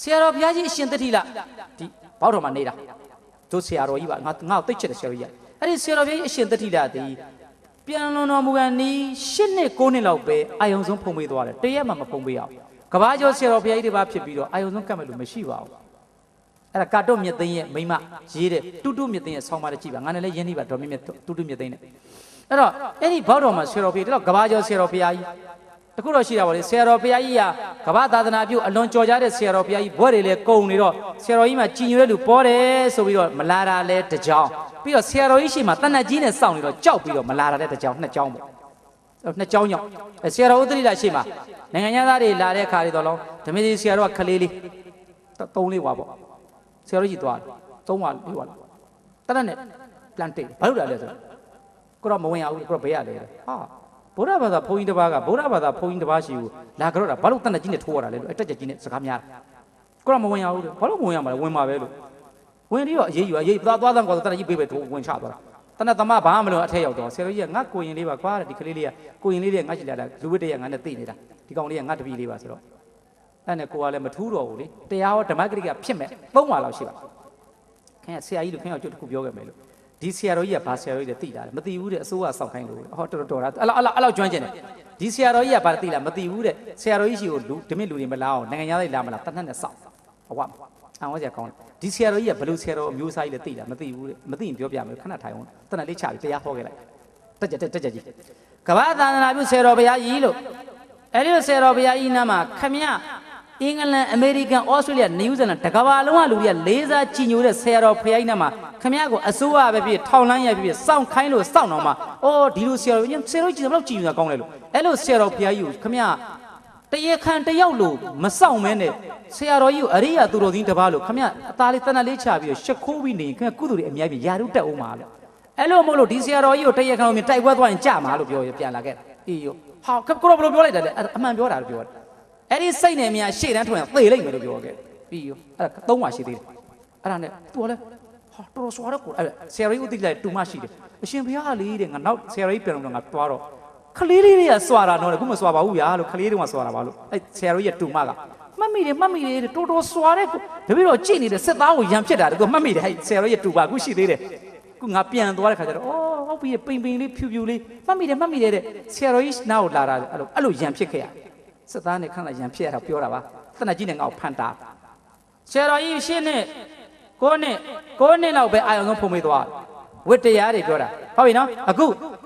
ဆရာတော်ဘုရားကြီးအရှင်တတိလဒီဘောက်တော်မှာနေတာတို့ဆရာတော်ကြီးပါငါငါ့ကိုသိချစ်တဲ့ဆရာတော်ကြီးအဲ့ဒီဆရာတော်ဘုရားကြီးအရှင်တတိလဒီပြန်လွန်တော်မူကန်နီး၈နှစ်၉နှစ်လောက်ပဲအာယုံဆုံးဖုံပေးသွားတယ်တရက်မှမဖုံပေးအောင်ကဘာကျော်ဆရာတော်ဘုရားကြီးတွေပါဖြစ်ပြီးတော့အာယုံဆုံးကတ်မဲ့လို့မရှိပါဘူးအဲ့ဒါကာတော့မြတ်သိန်းရဲ့မိမရေးတဲ့တူတူမြတ်သိန်းရဲ့ဆောင်းပါတဲ့ကြည့်ပါငါနဲ့လည်းရင်းနှီးပါတော်မြတ်မြတ်တူတူမြတ်သိန်းနဲ့အဲ့တော့အဲ့ဒီဘောက်တော်မှာဆရာတော်ဘုရားဒီတော့ကဘာကျော်ဆရာတော်ဘုရားကြီး တခုတော့ရှိတာပါလေဆရာတော်ဘုရားကြီးကကမ္ဘာသာသနာပြုအလွန်ကြော်ကြားတဲ့ဆရာတော်ဘုရားကြီးဘွဲ့တွေလည်းကုံနေတော့ဆရာတော်ကြီးမှကြည်ညိုတဲ့လူပေါ်တယ်ဆိုပြီးတော့မလာတာလဲတစ်ကြောင်းပြီးတော့ဆရာတော်ကြီးရှိမှတဏ္ဍကြီးနဲ့စောင့်နေတော့ကြောက်ပြီးတော့မလာတာလဲတစ်ကြောင်းနှစ်ကြောင်းပေါ့အဲ့နှစ်ကြောင်းကြောင့်အဲဆရာတော်ဥဒ္ဒရိလာရှိမှနိုင်ငံသားတွေလာတဲ့အခါတွေတော့လောဓမေကြီးဆရာတော်ကခလေးလေးသုံးလေးဝါပေါ့ဆရာတော်ကြီးသွားတယ်သုံးဝါလေးဝါတဏ္ဍနဲ့ပြန်တိတ်ဘာလို့လာလဲဆိုတော့ကိုတော့မဝင်ရဘူးကိုတော့ဘေးရလဲဟာ ဗုဒ္ဓဘာသာဘုန်းကြီးတစ်ပါးကဗုဒ္ဓဘာသာဘုန်းကြီးတစ်ပါးရှိကိုလာကြတော့တာဘာလို့တဏ္ဍကြီးနဲ့ထိုးရတာလဲလို့အတက်ကြကြီးနဲ့စကားများတာကိုတော့မဝင်ရဘူးဘာလို့မဝင်ရမှာလဲဝင်မှာပဲလို့ဝင်ပြီးတော့အေးယူအေးသွားသွားသွားကောတဏ္ဍကြီးပေးပဲထိုးဝင်ချသွားတာတဏ္ဍသမဘာမှမလို့အထက်ရောက်တော့ဆရာတော်ကြီးကငါကိုရင်လေးပါကွာတဲ့ဒီကလေးလေးကကိုရင်လေးတွေကငါချစ်လာတာလူဝိတ္တရငါနဲ့သိနေတာဒီကောင်လေးကငါတပည့်လေးပါဆိုတော့အဲ့နဲ့ကိုကလည်းမထူးတော့ဘူးလေတရားဟောဓမ္မဂရိကဖြစ်မဲ့သုံးပါလောက်ရှိပါခင်ဗျဆရာကြီးလို့ခင်ဗျကျုပ်တခုပြောခဲ့မယ်လို့ ဒီဆရာတော်ကြီးကဘာဆရာတော်ကြီးလဲသိတာလဲမသိဘူးတဲ့အစိုးရစောက်ခိုင်းလို့ဟောတော်တော်တာအဲ့လောက်အဲ့လောက်အဲ့လောက်ကျွမ်းကျင်တယ်ဒီဆရာတော်ကြီးကဘာသိလားမသိဘူးတဲ့ဆရာတော်ကြီးရှိကိုလူဓမင်းလူတွေမလာအောင်နိုင်ငံသားတွေလာမလားတတ်နှက်နဲ့စောက်ဟုတ်ပါအောင်ဝါစရာကောင်းတယ်ဒီဆရာတော်ကြီးကဘယ်လိုဆရာတော်အမျိုးအစားကြီးလဲသိလားမသိဘူးတဲ့မသိရင်ပြောပြမယ်ခဏထိုင်အောင်တနက်လေးချပြီးတရားဟောခဲ့လိုက်တက်ကြတက်တက်ကြကြီးကဘာသာသနာပြုဆရာတော်ဘုရားကြီးလို့အဲ့ဒီဆရာတော်ဘုရားကြီးနားမှာခမရ အင်္ဂလန်အမေရိကန်ဩစတြေးလျနယူးဇီလန်တကဘာလုံးကလူတွေကလေးစားကြည်ညိုတဲ့ဆရာတော်ဖခင်ကြီးနားမှာခမရကိုအစိုးရပဲဖြစ်ထောင်လန်းရဖြစ်စောင့်ခိုင်းလို့စောင့်တော့မှအော်ဒီလိုဆရာတော်ဆရာတော်ကြီးဘယ်လောက်ကြည်ညိုတာကောင်းလဲလို့အဲ့လိုဆရာတော်ဖခင်ကြီးကိုခမရတရေခံတယောက်လို့မစောင့်မဲနဲ့ဆရာတော်ကြီးကိုအရိယာသူတော်စင်းတစ်ပါးလို့ခမရအသားလေးတနက်လေးချပြီးရှ िख ိုးပြီးနေခင်ဗျကုသိုလ်တွေအများကြီးယာရုတက်အောင်ပါလို့အဲ့လိုမဟုတ်လို့ဒီဆရာတော်ကြီးကိုတရေခံလို့မြင်တိုက်ပွဲသွားရင်ကြမှာလို့ပြောရပြန်လာခဲ့အေးရောဟာကိုတော့ဘယ်လိုပြောလိုက်တယ်လဲအမှန်ပြောတာလို့ပြောတယ် အဲ့ဒီစိတ်နဲ့များရှေ့တန်းထွင်သေလိုက်မယ်လို့ပြောခဲ့ပြီးရောအဲ့ဒါသုံးပါရှိသေးတယ်အဲ့ဒါနဲ့သူကလည်းဟာတော်တော်စွာတော့ကိုအဲ့ဆရာကြီးဦးတိလိုက်တူမရှိတယ်အရှင်ဘုရားလေးတဲ့ငါနောက်ဆရာကြီးပြန်တော့ငါသွားတော့ခလေးလေးတွေကစွာတာတော့ခုမစွာပါဘူးဗျာလို့ခလေးတွေကစွာတာပါလို့အဲ့ဆရာကြီးကတူမကမှတ်မိတယ်မှတ်မိတယ်တော်တော်စွာတဲ့တပည့်တော်ကြည့်နေတဲ့စစ်သားကိုရံဖြစ်တာတကူမှတ်မိတယ်ဟဲ့ဆရာကြီးတူပါအခုရှိသေးတယ်ခုငါပြန်သွားတဲ့ခါကျတော့အော်ဟုတ်ပြီပိန်ပိန်လေးဖြူဖြူလေးမှတ်မိတယ်မှတ်မိတယ်တဲ့ဆရာကြီးနားကိုလာတာအဲ့လိုအဲ့လိုရံဖြစ်ခဲ့ရ စစ်သားနဲ့ခန့်လိုက်ရန်ဖြစ်ရတာပြောတာပါတနက်ကြီးနဲ့ငါ့ကိုဖန်တာဆရာတော်ကြီးရှင်းနဲ့ကိုနဲ့ကိုနဲ့လောက်ပဲအာရုံဆုံးဖုံမေးသွားဝိတ္တရားတွေပြောတာဟုတ်ပြီနော်အခု